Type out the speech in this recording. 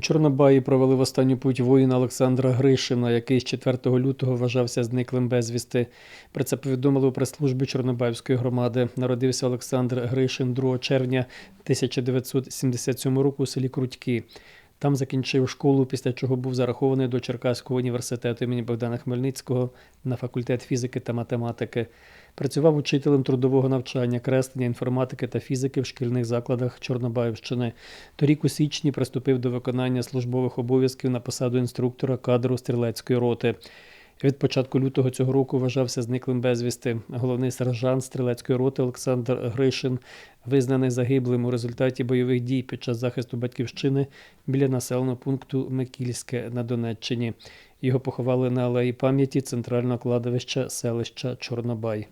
Чорнобаї провели в останню путь воїна Олександра Гришина, який з 4 лютого вважався зниклим безвісти. Про це повідомили у прес-службі Чорнобаївської громади. Народився Олександр Гришин 2 червня 1977 року у селі Крутьки. Там закінчив школу, після чого був зарахований до Черкаського університету імені Богдана Хмельницького на факультет фізики та математики. Працював учителем трудового навчання, креслення, інформатики та фізики в шкільних закладах Чорнобаївщини. Торік у січні приступив до виконання службових обов'язків на посаду інструктора кадру стрілецької роти. Від початку лютого цього року вважався зниклим безвісти. Головний сержант стрілецької роти Олександр Гришин визнаний загиблим у результаті бойових дій під час захисту батьківщини біля населеного пункту Микільське на Донеччині. Його поховали на алеї пам'яті центрального кладовища селища Чорнобай.